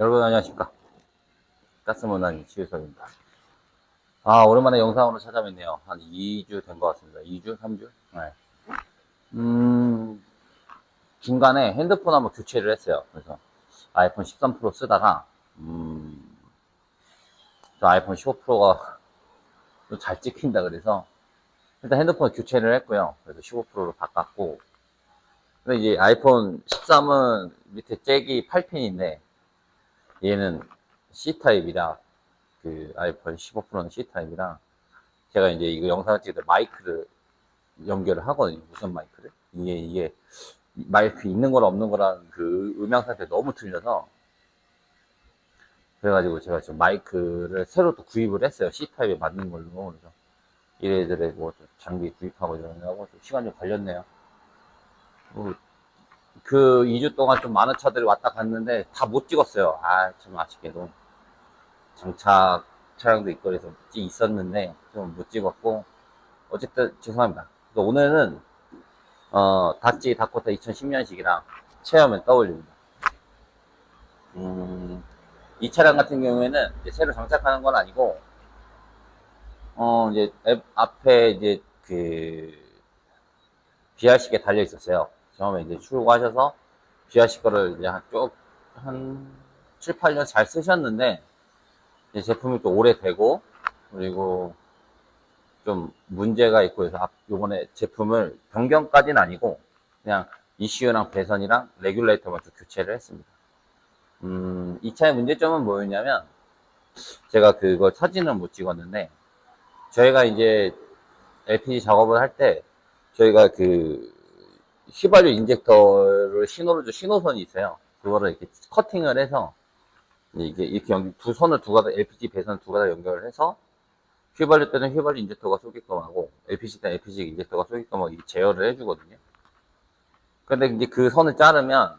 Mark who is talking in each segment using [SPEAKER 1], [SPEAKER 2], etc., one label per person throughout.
[SPEAKER 1] 여러분 안녕하십니까? 가스문화니 지우석입니다. 아 오랜만에 영상으로 찾아뵙네요. 한 2주 된 것 같습니다. 2주? 3주? 네. 음 중간에 핸드폰 한번 교체를 했어요. 그래서 아이폰 13 프로 쓰다가 음, 저 아이폰 15 프로가 또 잘 찍힌다 그래서 일단 핸드폰 교체를 했고요. 그래서 15 프로로 바꿨고. 근데 이제 아이폰 13은 밑에 잭이 8핀인데 얘는 C타입이라 그 아이폰 15 프로는 C타입이라 제가 이제 이거 영상을 찍을 때 마이크를 연결을 하거든요. 무선 마이크를. 이게 이게 마이크 있는 거랑 없는 거랑 그 음향 상태 너무 틀려서 그래가지고 제가 지금 마이크를 새로 또 구입을 했어요. C타입에 맞는 걸로. 그래서 이래저래 뭐좀 장비 구입하고 이러느라고 좀 시간 좀 걸렸네요. 뭐 그 2주 동안 좀 많은 차들이 왔다 갔는데 다 못 찍었어요. 아, 참 아쉽게도. 장착 차량도 찍- 있었는데 좀 못 찍었고 어쨌든 죄송합니다. 오늘은 어, 다찌 다코타 2010년식이랑 체험을 떠올립니다. 음, 이 차량 같은 경우에는 새로 장착하는 건 아니고 어, 이제 앱 앞에 이제 그 비아식에 달려 있었어요. 처음에 이제 출고하셔서 비아식 거를 이제 한 쭉, 한 7, 8년 잘 쓰셨는데, 이제 제품이 또 오래되고, 그리고 좀 문제가 있고 해서 앞- 요번에 제품을 변경까지는 아니고, 그냥 이슈랑 배선이랑 레귤레이터만 좀 교체를 했습니다. 음, 이 차의 문제점은 뭐였냐면, 제가 그거 사진을 못 찍었는데, 저희가 이제 LPG 작업을 할 때, 저희가 그 휘발유 인젝터를 신호를 줄 신호선이 있어요. 그거를 이렇게 커팅을 해서 이게 이렇게 연- 두 선을 두 가닥 LPG 배선 두 가닥 연결을 해서 휘발유 때는 휘발유 인젝터가 쏘게끔 하고 LPG 때는 LPG 인젝터가 쏘게끔 하고 제어를 해주거든요. 근데 이제 그 선을 자르면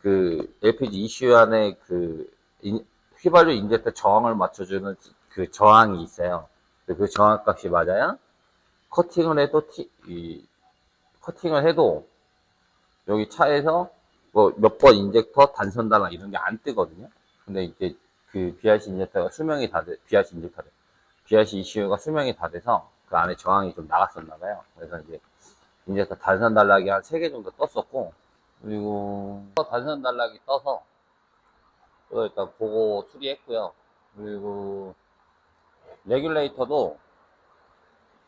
[SPEAKER 1] 그 LPG 이슈 안에 그 인- 휘발유 인젝터 저항을 맞춰주는 그 저항이 있어요. 그 저항 값이 맞아야 커팅을 해도 티, 이, 커팅을 해도 여기 차에서 뭐 몇 번 인젝터 단선 달랑 이런 게 안 뜨거든요. 근데 이제 그 BRC 인젝터가 수명이 다 돼, BRC 인젝터래. BRC 이슈가 수명이 다 돼서 그 안에 저항이 좀 나갔었나 봐요. 그래서 이제 인젝터 단선 단락이 한 3개 정도 떴었고, 그리고 단선 단락이 떠서 그거 일단 보고 수리했고요. 그리고 레귤레이터도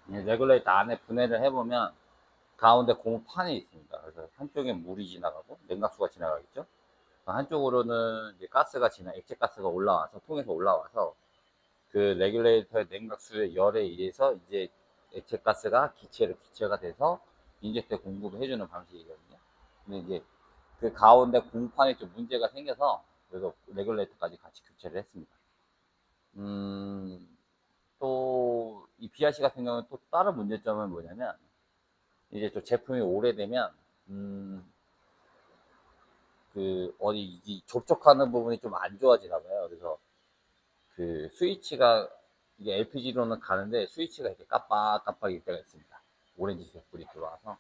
[SPEAKER 1] 이 레귤레이터 안에 분해를 해보면 가운데 공판이 있습니다. 그래서 한쪽에 물이 지나가고 냉각수가 지나가겠죠. 한쪽으로는 이제 가스가 지나 액체 가스가 올라와서 통에서 올라와서 그 레귤레이터의 냉각수의 열에 의해서 이제 액체 가스가 기체로 기체가 돼서 인젝터에 공급을 해주는 방식이거든요. 근데 이제 그 가운데 공판에 좀 문제가 생겨서 그래서 레귤레이터까지 같이 교체를 했습니다. 음, 또, 이 BRC 같은 경우는 또 다른 문제점은 뭐냐면, 이제 좀 제품이 오래되면, 음, 그, 어디, 이 접촉하는 부분이 좀 안 좋아지나 봐요. 그래서, 그, 스위치가, 이게 LPG로는 가는데, 스위치가 이렇게 깜빡깜빡일 때가 있습니다. 오렌지 색 불이 들어와서.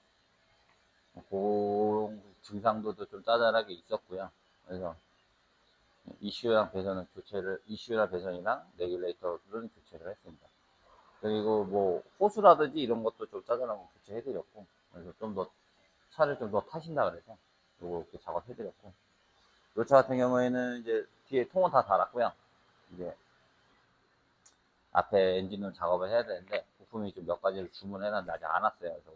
[SPEAKER 1] 그런 증상도 좀 짜잘하게 있었고요. 그래서, 이슈랑 배선은 교체를, 이슈랑 배선이랑 레귤레이터는 교체를 했습니다. 그리고 뭐, 호수라든지 이런 것도 좀 짜잘한 거 교체해드렸고, 그래서 좀 더, 차를 좀 더 타신다 그래서, 이렇게 작업해드렸고, 요차 같은 경우에는 이제 뒤에 통은 다 달았고요. 이제, 앞에 엔진을 작업을 해야 되는데, 부품이 좀 몇 가지를 주문해놨는데 아직 안 왔어요. 그래서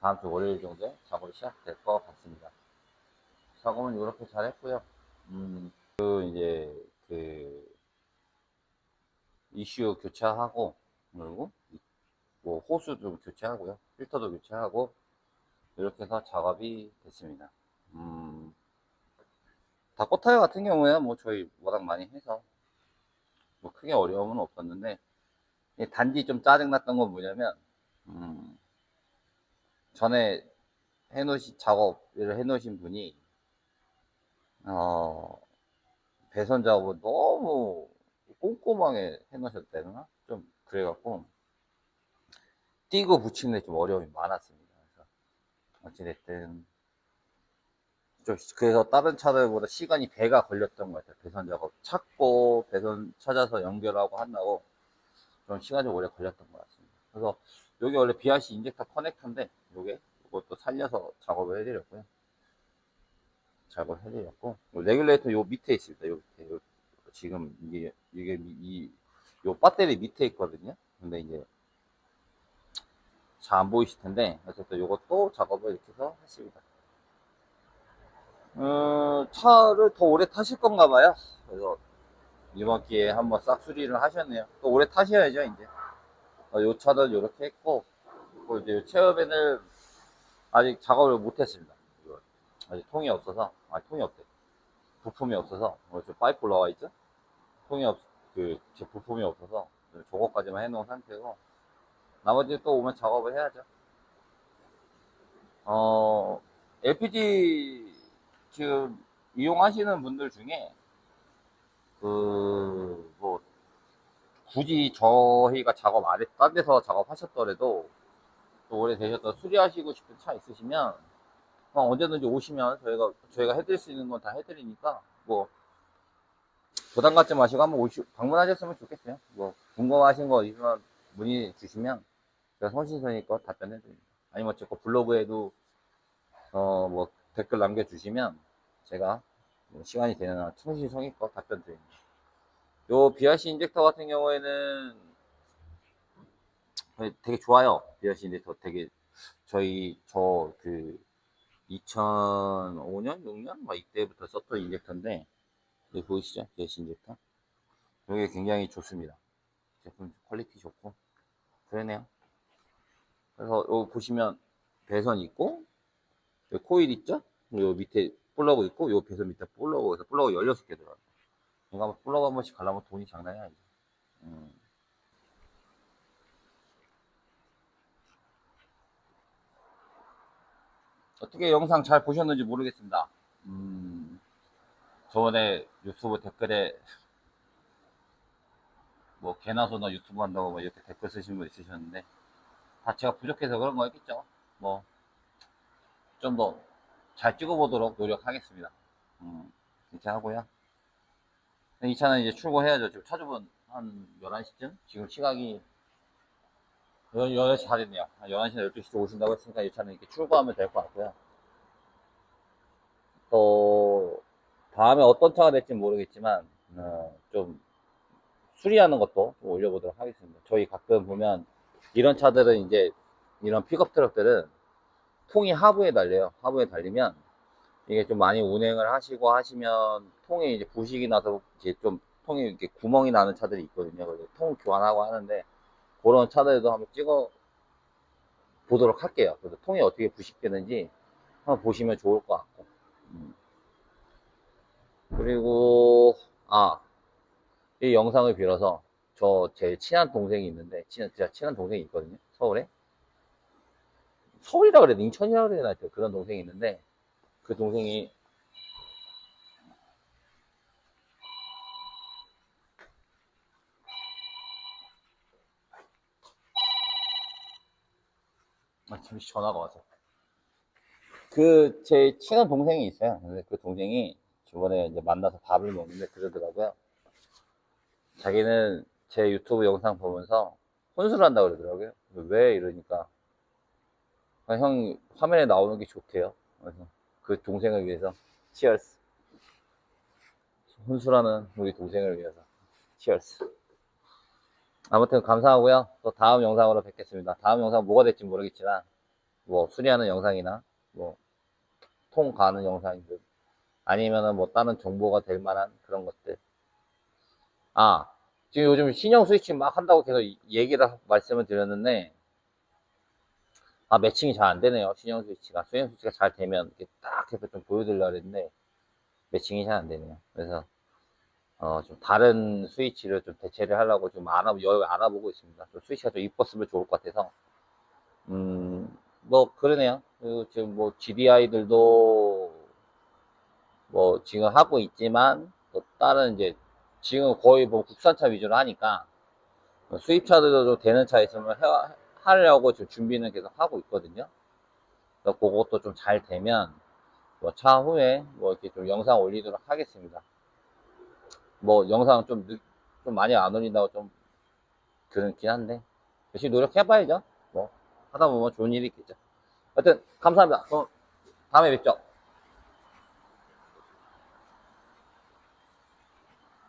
[SPEAKER 1] 다음 주 월요일 정도에 작업이 시작될 것 같습니다. 작업은 이렇게 잘 했고요. 음, 그 이제 그 이슈 교체하고 그리고 뭐 호수 좀 교체하고요 필터도 교체하고 이렇게 해서 작업이 됐습니다 음 다코타야 같은 경우에는 뭐 저희 워낙 많이 해서 뭐 크게 어려움은 없었는데 이 단지 좀 짜증났던 건 뭐냐면 음 전에 해놓으신 작업을 해놓으신 분이 어 배선 작업을 너무 꼼꼼하게 해놓으셨다나? 좀, 그래갖고, 띄고 붙이는 데 좀 어려움이 많았습니다. 그래서, 어찌됐든, 좀 그래서 다른 차들보다 시간이 배가 걸렸던 것 같아요. 배선 작업 찾고 배선 찾아서 연결하고 한다고 좀 시간이 오래 걸렸던 것 같습니다. 그래서 여기 원래 BRC 인젝터 커넥터인데 요게 이것도 살려서 작업을 해드렸고요. 작업을 해드렸고 요 레귤레이터 요 밑에 있습니다. 요 밑에 요 지금 이게 이게 이 요 배터리 밑에 있거든요. 근데 이제 잘 안 보이실 텐데 어쨌든 요것도 작업을 이렇게 해서 했습니다. 어, 차를 더 오래 타실 건가 봐요. 그래서 이번 기회에 한번 싹 수리를 하셨네요. 또 오래 타셔야죠, 이제. 어, 요 차는 이렇게 했고, 그리고 이제 요 체어밴을 아직 작업을 못 했습니다. 아직 통이 없어서, 아, 통이 없대. 부품이 없어서, 어, 저 파이프 올라와 있죠? 통이 없, 그, 제 부품이 없어서, 저거까지만 해놓은 상태고, 나머지 또 오면 작업을 해야죠. 어, LPG 지금 이용하시는 분들 중에 그 뭐 굳이 저희가 작업 안 했, 딴 데서 작업하셨더라도 또 오래 되셨던 수리하시고 싶은 차 있으시면 언제든지 오시면 저희가 저희가 해드릴 수 있는 건 다 해드리니까 뭐 부담 갖지 마시고 한번 오시 방문하셨으면 좋겠어요. 뭐 궁금하신 거 있으면 문의 주시면 제가 성신성의껏 답변해드립니다. 아니면 제거 블로그에도 어 뭐 댓글 남겨주시면 제가 뭐 시간이 되는 한 충실성의껏 답변 드립니다. 요 BRC 인젝터 같은 경우에는 되게 좋아요. BRC 인젝터 되게 저희 저 그 2005년, 6년 막 이때부터 썼던 인젝터인데 여기 보이시죠? BRC 인젝터. 이게 굉장히 좋습니다. 제품 퀄리티 좋고 그러네요. 그래서 여기 보시면 배선 있고 여기 코일 있죠? 그리고 밑에 플러그 있고 요 배선 밑에 플러그 에서 플러그 16개 들어가요. 이거 한번 플러그 한 번씩 갈라면 돈이 장난이 아니죠. 음. 어떻게 영상 잘 보셨는지 모르겠습니다. 음, 저번에 유튜브 댓글에 뭐 개나 소나 유튜브 한다고 막 이렇게 댓글 쓰신 분 있으셨는데 다 제가 부족해서 그런 거였겠죠. 뭐 좀 더 잘 찍어보도록 노력하겠습니다. 음, 이렇게 하고요. 이 차는 이제 출고해야죠. 지금 차주분 한 11시쯤? 지금 시각이 11시 다 됐네요. 한 11시나 12시 쯤 오신다고 했으니까 이 차는 이렇게 출고하면 될 것 같고요. 또, 다음에 어떤 차가 될지 모르겠지만, 어, 좀, 수리하는 것도 좀 올려보도록 하겠습니다. 저희 가끔 보면, 이런 차들은 이제, 이런 픽업 트럭들은 통이 하부에 달려요. 하부에 달리면, 이게 좀 많이 운행을 하시고 하시면, 통에 이제 부식이 나서, 이제 좀, 통에 이렇게 구멍이 나는 차들이 있거든요. 그래서 통 교환하고 하는데, 그런 차들도 한번 찍어 보도록 할게요. 그래서 통이 어떻게 부식되는지 한번 보시면 좋을 것 같고. 음. 그리고, 아, 이 영상을 빌어서 저 제 친한 동생이 있는데, 친한, 제가 친한 동생이 있거든요. 서울에. 서울이라 그래도 인천이라 그래야 되나 그런 동생이 있는데, 그 동생이 아, 잠시 전화가 와서. 그, 제 친한 동생이 있어요. 근데 그 동생이 저번에 이제 만나서 밥을 먹는데 그러더라고요. 자기는 제 유튜브 영상 보면서 혼술을 한다고 그러더라고요. 왜? 이러니까. 아, 형, 화면에 나오는 게 좋대요. 그래서 그 동생을 위해서. 치얼스. 혼술하는 우리 동생을 위해서. 치얼스. 아무튼 감사하고요. 또 다음 영상으로 뵙겠습니다. 다음 영상 뭐가 될지 모르겠지만 뭐 수리하는 영상이나 뭐 통 가는 영상이든 아니면은 뭐 다른 정보가 될 만한 그런 것들. 아 지금 요즘 신형 스위치 막 한다고 계속 얘기를 말씀을 드렸는데 아 매칭이 잘 안 되네요. 신형 스위치가 신형 스위치가 잘 되면 이렇게 딱 해서 좀 보여드리려고 했는데 매칭이 잘 안 되네요. 그래서 어, 좀 다른 스위치를 좀 대체를 하려고 좀 알아, 여, 알아보고 있습니다. 좀 스위치가 좀 이뻤으면 좋을 것 같아서. 음, 뭐, 그러네요. 그리고 지금 뭐, GDI들도 뭐, 지금 하고 있지만, 또 다른 이제, 지금 거의 뭐 국산차 위주로 하니까, 뭐 수입차들도 좀 되는 차 있으면 해, 하려고 지금 준비는 계속 하고 있거든요. 그것도 좀 잘 되면, 뭐 차 후에 뭐 이렇게 좀 영상 올리도록 하겠습니다. 뭐 영상 좀, 늦, 좀 많이 안 올린다고 좀 그렇긴 한데 열심히 노력해봐야죠. 뭐 하다 보면 좋은 일이 있겠죠. 하여튼 감사합니다. 그럼 다음에 뵙죠.